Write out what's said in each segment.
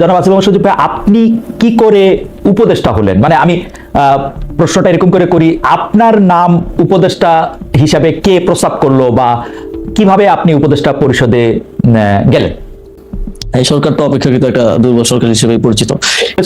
জনাব আসিফ মোহাম্মদ সজীব ভাই আপনি কি করে উপদেষ্টা হলেন? মানে আমি প্রশ্নটা এরকম করে করি আপনার নাম উপদেষ্টা হিসাবে কে প্রস্তাব করল বা কীভাবে আপনি উপদেষ্টা পরিষদে গেলেন? এই সরকার তো অপেক্ষাকৃত একটা দুর্বল সরকার হিসেবে পরিচিত।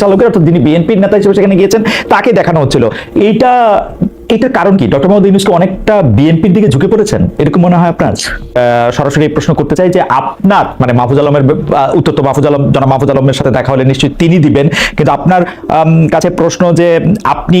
চালকের অর্থাৎ যিনি বিএনপির নেতা হিসেবে সেখানে গিয়েছেন তাকে দেখানো হচ্ছিল। এইটা এটার কারণ কি? ডক্টর মোহাম্মদ ইউনুসকে অনেকটা বিএনপির দিকে ঝুঁকে পড়েছেন? এরকম মনে হয় আপনার? সরাসরি এই প্রশ্ন করতে চাই যে আপনার মানে মাহফুজ আলমের উত্তর তো মাহফুজ আলম, জনাব মাহফুজ আলমের সাথে দেখা হলে নিশ্চয়ই তিনি দিবেন। কিন্তু আপনার কাছে প্রশ্ন যে আপনি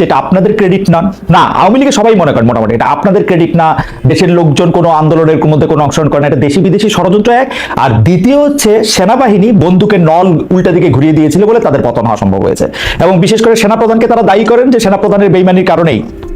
যেটা আপনাদের ক্রেডিট না না, আওয়ামী লীগে সবাই মনে করেন মোটামুটি, এটা আপনাদের ক্রেডিট না, দেশের লোকজন কোনো আন্দোলনের মধ্যে কোনো অংশগ্রহণ করে না, এটা দেশি বিদেশি ষড়যন্ত্র এক। আর দ্বিতীয় হচ্ছে সেনাবাহিনী বন্দুকের নল উল্টা দিকে ঘুরিয়ে দিয়েছিল বলে তাদের পতন হওয়া সম্ভব হয়েছে। এবং বিশেষ করে সেনাপ্রধানকে তারা দায়ী করেন যে সেনাপ্রধানের বেইমানির কারণেই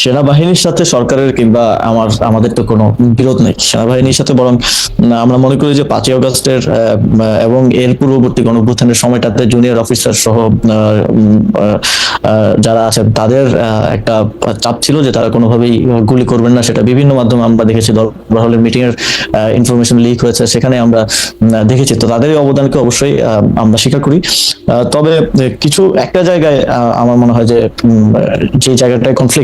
সেনাবাহিনীর সাথে সরকারের কিংবা আমার, আমাদের তো কোনো বিরোধ নেই। সেনাবাহিনীর সাথে বরং আমরা মনে করি যে পাঁচই অগস্টের এবং এর পূর্ববর্তী গণঅভ্যুত্থানের সময়টাতে জুনিয়র অফিসার সহ যারা আছেন, তাদের একটা চাপ ছিল যে তারা কোনোভাবেই গুলি করবেন না। সেটা বিভিন্ন মাধ্যমে আমরা দেখেছি। দরবার হলের মিটিং এর ইনফরমেশন লিক হয়েছে। সেখানে আমরা দেখেছি। তো তাদের অবদানকে অবশ্যই আমরা স্বীকার করি। তবে কিছু একটা জায়গায় আমার মনে হয় যে যে জায়গাটায় কনফ্লিক্ট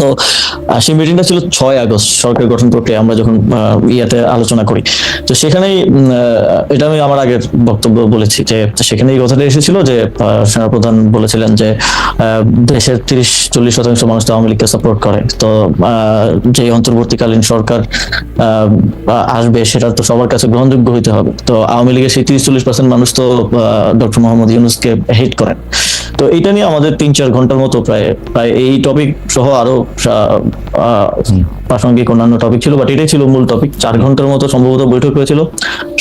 তো সেই মিটিংটা ছিল ছয় আগস্ট, সরকার গঠন প্রক্রিয়া, আমরা যখন ইয়াতে আলোচনা করি। তো সেখানেই এটা আমি আমার আগের বক্তব্য বলেছি যে, সেখানে এই কথাটা এসেছিল যে সেনাপ্রধান বলেছিলেন যে দেশের তিরিশ, চল্লিশ শতাংশ মানুষ তো আওয়ামী লীগকে সাপোর্ট করে। তো যে অন্তর্বর্তীকালীন সরকার আসবে, সেটা তো সবার কাছে গ্রহণযোগ্য হইতে হবে। তো আওয়ামী লীগের সেই তিরিশ, চল্লিশ পার্সেন্ট মানুষ তো ডক্টর মোহাম্মদ ইউনুসকে হেট করেন। তো এটা নিয়ে আমাদের তিন চার ঘণ্টার মতো প্রায় প্রায় এই টপিক সহ আরও প্রাসঙ্গিক অন্যান্য টপিক ছিল বাট এটাই ছিল মূল টপিক চার ঘণ্টার মতো সম্ভবত বৈঠক হয়েছিল।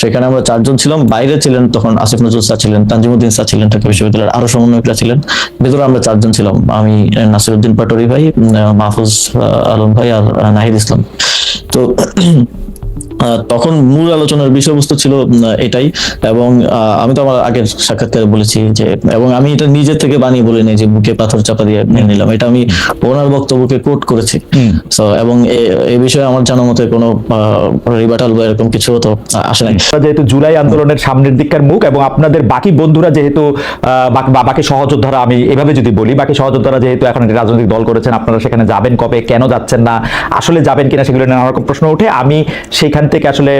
সেখানে আমরা চারজন ছিলাম। বাইরে ছিলেন তখন আসিফ নজরুল স্যার ছিলেন তানজিমুদ্দিন স্যার ছিলেন ঢাকা বিশ্ববিদ্যালয়ের আরও সমন্বয়করা ছিলেন। ভেতরে আমরা চারজন ছিলাম আমি নাসিরুদ্দিন পাটোয়ারি ভাই মাহফুজ আলম ভাই আর নাহিদ ইসলাম। তো তখন মূল আলোচনার বিষয়বস্তু ছিল এটাই। এবং আমি তো আমার আগের সাক্ষাৎকারে বলেছি যে এবং আমি এটা নিজে থেকে বানিয়ে বলে নিই যে বুকে পাথর চাপা দিয়ে নিয়ে নিলাম। এটা আমি ওনার বক্তব্যকে কোট করেছি। এবং এই বিষয়ে আমার জানা মতে কোনো রিবাটাল বা এরকম কিছু তো আসে নাই। যেহেতু জুলাই আন্দোলনের সামনের দিককার মুখ এবং আপনাদের বাকি বন্ধুরা যেহেতু আহ, বাকি- বা বাকি সহযোদ্ধারা আমি এভাবে যদি বলি বাকি সহযোদ্ধারা যেহেতু এখন একটি রাজনৈতিক দল করেছেন আপনারা সেখানে যাবেন কবে কেন যাচ্ছেন না আসলে যাবেন কিনা সেগুলো নানা রকম প্রশ্ন ওঠে। আমি সেইখান থেকে আসলে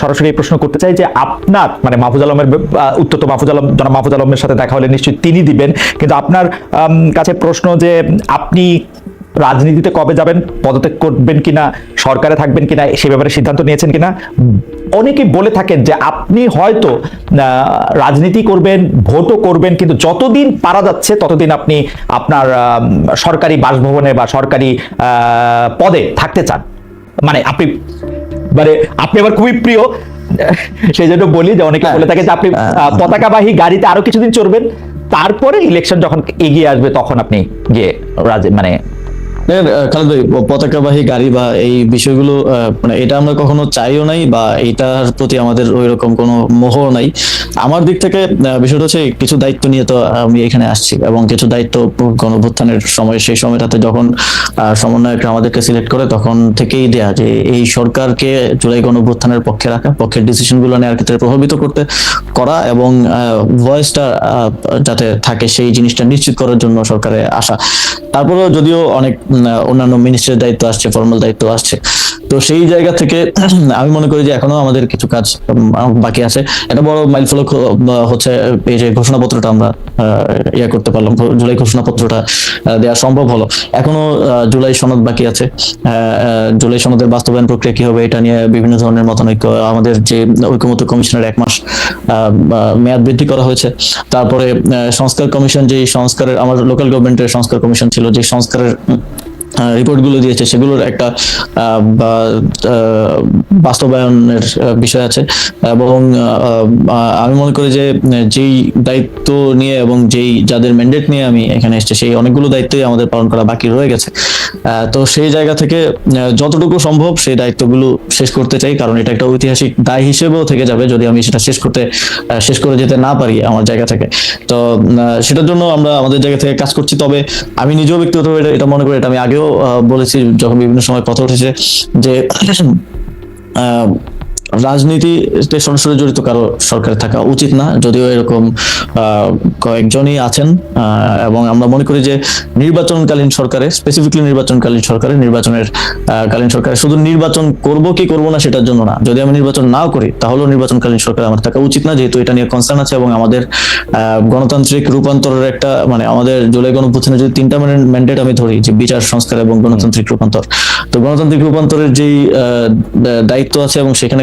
সরাসরি প্রশ্ন করতে চাই যে আপনার মানে মাহফুজ আলমের উত্তর তো মাহফুজ আলম, জনাব মাহফুজ আলমের সাথে দেখা হলে নিশ্চয়ই তিনি দিবেন। কিন্তু আপনার কাছে প্রশ্ন যে আপনি রাজনীতিতে কবে যাবেন, পদত্যাগ করবেন কিনা, সরকারে থাকবেন কিনা, সে ব্যাপারে সিদ্ধান্ত নিয়েছেন কিনা? অনেকে বলে থাকেন যে আপনি হয়তো রাজনীতি করবেন, ভোটও করবেন, কিন্তু যতদিন পারা যাচ্ছে ততদিন আপনি আপনার সরকারি বাসভবনে বা সরকারি পদে থাকতে চান। মানে আপনি মানে আপনি আমার খুবই প্রিয় সেই জন্য বলি যে অনেকে বলে থাকে যে আপনি পতাকাবাহী গাড়িতে আরও কিছুদিন চড়বেন তারপরে ইলেকশন যখন এগিয়ে আসবে তখন আপনি গিয়ে রাজ মানে খালেদ ভাই পতাকাবাহী গাড়ি বা এই বিষয়গুলো মানে এটা আমরা কখনো চাইও নাই বা এটার প্রতি আমাদের ওই রকম কোনো মোহ নাই। আমার দিক থেকে বিষয়টা হচ্ছে কিছু দায়িত্ব নিয়ে তো আমি এখানে আসছি এবং কিছু দায়িত্ব গণভুত্থানের সময়, সেই সময়টাতে যখন সমন্বয়করা আমাদেরকে সিলেক্ট করে তখন থেকেই দেয়া যে এই সরকারকে জুলাই গণভুত্থানের পক্ষে রাখা, পক্ষের ডিসিশনগুলো নেওয়ার ক্ষেত্রে প্রভাবিত করতে করা এবং ভয়েসটা যাতে থাকে সেই জিনিসটা নিশ্চিত করার জন্য সরকারে আসা। তারপরেও যদিও অনেক অন্যান্য মিনিস্ট্রির দায়িত্ব আসছে ফর্মাল দায়িত্ব আসছে। তো সেই জায়গা থেকে আমি মনে করি যে এখনও আমাদের কিছু কাজ বাকি আছে। একটা বড় মাইল ফলক হচ্ছে এই যে ঘোষণাপত্রটা আমরা ইয়ে করতে পারলাম, জুলাই ঘোষণাপত্রটা দেওয়া সম্ভব হলো। এখনও জুলাই সনদ বাকি আছে। জুলাই সনদের বাস্তবায়ন প্রক্রিয়া কি হবে এটা নিয়ে বিভিন্ন ধরনের মতানৈক্য, আমাদের যে ঐকমত্য কমিশনের এক মাস মেয়াদ বৃদ্ধি করা হয়েছে। তারপরে সংস্কার কমিশন যে সংস্কারের, আমার লোকাল গভর্নমেন্টের সংস্কার কমিশন ছিল, যে সংস্কারের রিপোর্টগুলো দিয়েছে, সেগুলোর একটা বাস্তবায়নের বিষয় আছে। এবং আমি মনে করি যে, যেই দায়িত্ব নিয়ে এবং যেই যাদের ম্যান্ডেট নিয়ে আমি এখানে এসেছি, সেই অনেকগুলো দায়িত্বই আমাদের পালন করা বাকি রয়ে গেছে। তো সেই জায়গা থেকে যতটুকু সম্ভব সেই দায়িত্বগুলো শেষ করতে চাই, কারণ এটা একটা ঐতিহাসিক দায় হিসেবেও থেকে যাবে, যদি আমি সেটা শেষ করতে শেষ করে যেতে না পারি আমার জায়গা থেকে। তো সেটার জন্য আমরা আমাদের জায়গা থেকে কাজ করছি। তবে আমি নিজেও ব্যক্তিগতভাবে এটা- মনে করি, এটা আমি আগেও বলেছি যখন বিভিন্ন সময় কথা উঠেছে যে রাজনীতিতে সরাসরি জড়িত কারও সরকারে থাকা উচিত না, যদিও এরকম কয়েকজনই আছেন এবং আমরা মনে করি যে নির্বাচনকালীন সরকারে স্পেসিফিকলি নির্বাচনকালীন সরকারে, নির্বাচনের কালীন সরকারে শুধু নির্বাচন করব কি করব না সেটার জন্য না। যদি আমি নির্বাচন নাও করি, তাহলেও নির্বাচনকালীন সরকার আমার থাকা উচিত না, যেহেতু এটা নিয়ে কনসার্ন আছে এবং আমাদের গণতান্ত্রিক রূপান্তরের একটা মানে আমাদের জুলাই গণঅভ্যুত্থানের যদি তিনটা ম্যান্ডেট আমি ধরি, যে বিচার, সংস্কার এবং গণতান্ত্রিক রূপান্তর, তো গণতান্ত্রিক রূপান্তরের যেই দায়িত্ব আছে এবং সেখানে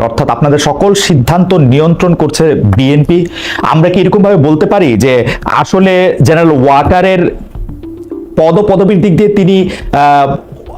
অর্থাৎ আপনাদের সকল সিদ্ধান্ত নিয়ন্ত্রণ করছে বিএনপি। আমরা কি এরকম ভাবে বলতে পারি যে আসলে জেনারেল ওয়াকারের পদপদবীর দিক দিয়ে তিনি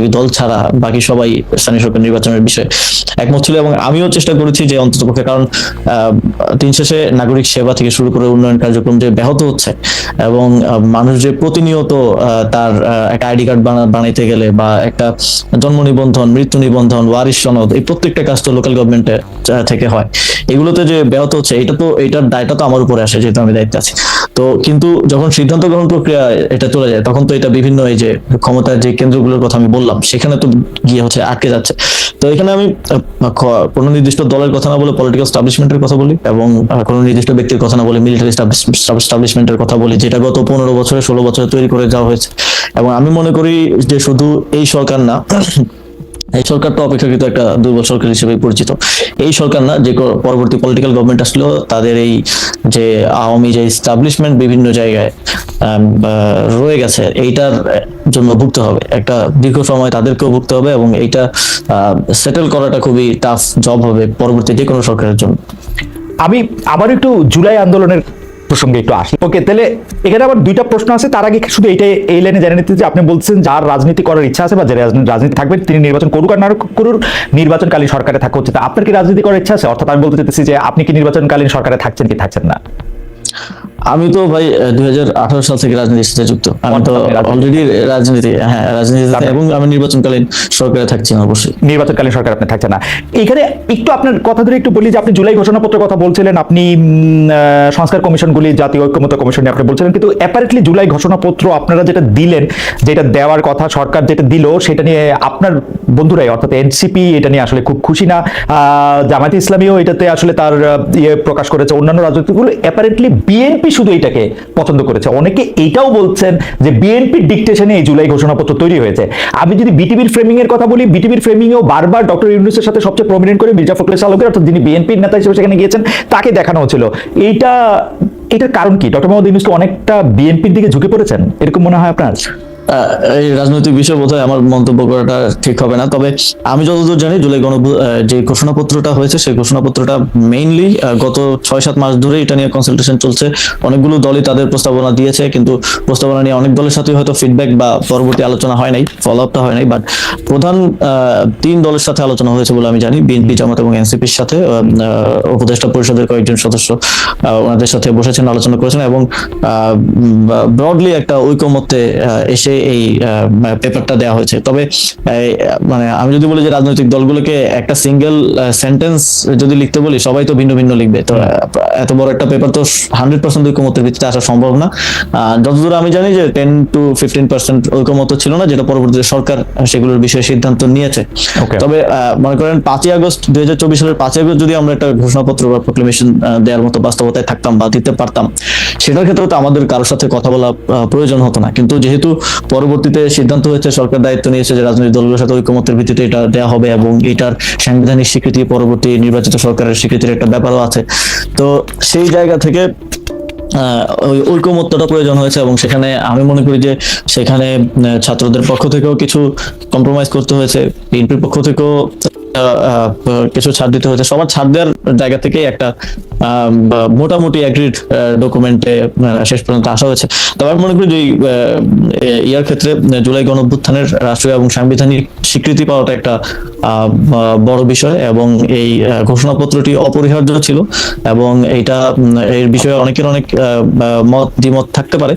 সহযোগী দল ছাড়া বাকি সবাই স্থানীয় সরকার নির্বাচনের বিষয়ে একমত ছিল এবং আমিও চেষ্টা করেছি যে অন্ততপক্ষে কারণ আহ, দিন শেষে নাগরিক সেবা থেকে শুরু করে উন্নয়ন কার্যক্রম যে ব্যাহত হচ্ছে এবং মানুষ যে প্রতিনিয়ত তার একটা আইডি কার্ড বানাইতে গেলে বা একটা জন্ম নিবন্ধন মৃত্যু নিবন্ধন ওয়ারিশ সনদ এই প্রত্যেকটা কাজ তো লোকাল গভর্নমেন্টের থেকে হয়। এগুলোতে যে ব্যাহত হচ্ছে এটা তো এটার দায়টা তো আমার উপরে আসে যেহেতু আমি দায়িত্বে আছি। তো কিন্তু যখন সিদ্ধান্ত গ্রহণ প্রক্রিয়া এটা চলে যায়, তখন তো এটা বিভিন্ন এই যে ক্ষমতার যে কেন্দ্রগুলোর কথা আমি বললাম, সেখানে তো গিয়ে হচ্ছে আটকে যাচ্ছে। তো এখানে আমি কোনো নির্দিষ্ট দলের কথা না বলে পলিটিক্যাল স্টাবলিশমেন্টের কথা বলি এবং কোনো নির্দিষ্ট ব্যক্তির কথা না বলে মিলিটারি স্টাবলিশমেন্টের কথা বলি, যেটা গত পনেরো বছরে, ষোলো বছরে তৈরি করে যাওয়া হয়েছে। এবং আমি মনে করি যে শুধু এই সরকার না এই সরকার তো অপেক্ষাকৃত একটা দুর্বল সরকার হিসেবে পরিচিত। এই সরকার না, যে পরবর্তী পলিটিক্যাল গভর্নমেন্ট আসলো তাদের এই যে আওয়ামী যে এস্টাবলিশমেন্ট বিভিন্ন জায়গায় রয়ে গেছে, এইটার জন্য ভুগতে হবে। একটা দীর্ঘ সময় তাদেরকেও ভুগতে হবে এবং এইটা সেটেল করাটা খুবই টাফ জব হবে পরবর্তী যে কোনো সরকারের জন্য। আমি আবার একটু জুলাই আন্দোলনের প্রসঙ্গে একটু আসি। ওকে তাহলে এখানে আবার দুইটা প্রশ্ন আছে। তার আগে শুধু এইটাই, এই লাইনে জেনে নিতে যে আপনি বলছেন যার রাজনীতি করার ইচ্ছা আছে বা যে রাজনীতি থাকবেন থাকবে, তিনি নির্বাচন করুক আর না করুক, নির্বাচনকালীন সরকারে থাকা উচিত। আপনার কি রাজনীতি করার ইচ্ছা আছে? অর্থাৎ আমি বলতে চাইতেছি যে আপনি কি নির্বাচনকালীন সরকারে থাকছেন কি থাকছেন না? আমি তো ভাই দুই হাজার আঠারো সাল থেকে রাজনীতির সাথে যুক্ত। আমি তো রাজনীতি- অলরেডি রাজনীতি হ্যাঁ রাজনীতিতে আপনি- এবং আমি নির্বাচনকালীন সরকারে থাকছি না অবশ্যই। নির্বাচনকালীন সরকার আপনি থাকছেন না। এখানে একটু আপনার কথা ধরে একটু বলি যে আপনি জুলাই ঘোষণাপত্রের কথা বলছিলেন আপনি সংস্কার কমিশনগুলি জাতীয় ঐক্যমত্য কমিশন নিয়ে আপনি বলছিলেন কিন্তু অ্যাপারেন্টলি জুলাই ঘোষণাপত্র আপনারা যেটা দিলেন যেটা দেওয়ার কথা সরকার যেটা দিল সেটা নিয়ে আপনার বন্ধুরাই অর্থাৎ এনসিপি এটা নিয়ে আসলে খুব খুশি না। আহ, জামায়াতে ইসলামীও এটাতে আসলে তার ইয়ে প্রকাশ করেছে অন্যান্য রাজনীতিগুলো অ্যাপারেন্টলি বিএনপি শুধু এটাকে পছন্দ করেছে। অনেকে এটাও বলছেন যে বিএনপির ডিকটেশনে এই জুলাই ঘোষণাপত্র তৈরি হয়েছে। আমি যদি বিটিভির ফ্রেমিং এর কথা বলি বিটিভির ফ্রেমিংও বারবার ডক্টর ইউনুসের সাথে সবচেয়ে প্রমিনেন্ট করে মির্জা ফখরুল আলমকে অর্থাৎ যিনি বিএনপির নেতা হিসেবে সেখানে গিয়েছেন, তাকে দেখানো হচ্ছিল। এইটা, এটার কারণ কি? ডক্টর মোহাম্মদ ইউনুস অনেকটা বিএনপির দিকে ঝুঁকে পড়েছেন? এরকম মনে হয় আপনার? এই রাজনৈতিক বিষয় বোধহয় আমার মন্তব্য করাটা ঠিক হবে না। তবে আমি যতদূর জানি জুলাই গণ যে ঘোষণাপত্রটা হয়েছে সেই ঘোষণাপত্রটা মেইনলি গত ছয় সাত মাস ধরে এটা নিয়ে কনসালটেশন চলছে। অনেকগুলো দলই তাদের প্রস্তাবনা দিয়েছে কিন্তু প্রস্তাবনা নিয়ে অনেক দলের সাথে হয়তো ফিডব্যাক বা পরবর্তী আলোচনা হয় নাই ফলো আপটা হয় নাই বাট প্রধান তিন দলের সাথে আলোচনা হয়েছে বলে আমি জানি বিএনপি জামাত এবং এনসিপির সাথে উপদেষ্টা পরিষদের কয়েকজন সদস্য ওনাদের সাথে বসেছেন আলোচনা করেছেন এবং ব্রডলি একটা ঐকমত্যে আহ, এসে এই পেপারটা দেওয়া হয়েছে। তবে মানে আমি যদি বলি যে রাজনৈতিক দলগুলোকে একটা সিঙ্গেল সেন্টেন্স যদি লিখতে বলি সবাই তো ভিন্ন ভিন্ন লিখবে। তো এত বড় একটা পেপার তো হান্ড্রেড পার্সেন্ট ঐকমত্যের ভিত্তিতে আসা সম্ভব না। যতদূর আমি জানি যে টেন টু ফিফটিন পার্সেন্ট ঐকমত্য ছিল না যেটা পরবর্তীতে সরকার সেগুলোর বিষয়ে সিদ্ধান্ত নিয়েছে। তবে মনে করেন পাঁচই আগস্ট দুই হাজার চব্বিশ সালের পাঁচই আগস্ট যদি আমরা একটা ঘোষণাপত্র বা প্রোক্লেমেশন দেওয়ার মতো বাস্তবতায় থাকতাম বা দিতে পারতাম সেটার ক্ষেত্রে তো আমাদের কারোর সাথে কথা বলা প্রয়োজন হতো না। কিন্তু যেহেতু পরবর্তীতে সিদ্ধান্ত হয়েছে, সরকার দায়িত্ব নিয়েছে যে রাজনৈতিক দলগুলোর সাথে ঐকমত্যের ভিত্তিতে এটা দেওয়া হবে এবং এটার সাংবিধানিক স্বীকৃতি পরবর্তী নির্বাচিত সরকারের স্বীকৃতির একটা ব্যাপারও আছে। তো সেই জায়গা থেকে ওই ঐকমত্যটা প্রয়োজন হয়েছে এবং সেখানে আমি মনে করি যে সেখানে ছাত্রদের পক্ষ থেকেও কিছু কম্প্রোমাইজ করতে হয়েছে। বিএনপির পক্ষ থেকেও কিছু ছাড় দিতে হয়েছে। সবার ছাড় দেওয়ার জায়গা থেকেই একটা মোটামুটি অ্যাগ্রিড ডকুমেন্টে শেষ পর্যন্ত আসা হয়েছে। তবে আমি মনে করি যে ইয়ার ক্ষেত্রে জুলাই গণ অভ্যুত্থানের রাষ্ট্রীয় এবং সাংবিধানিক স্বীকৃতি পাওয়াটা একটা বড় বিষয় এবং এই ঘোষণাপত্রটি অপরিহার্য ছিল এবং এইটা এর বিষয়ে অনেকের অনেক মত দ্বিমত থাকতে পারে।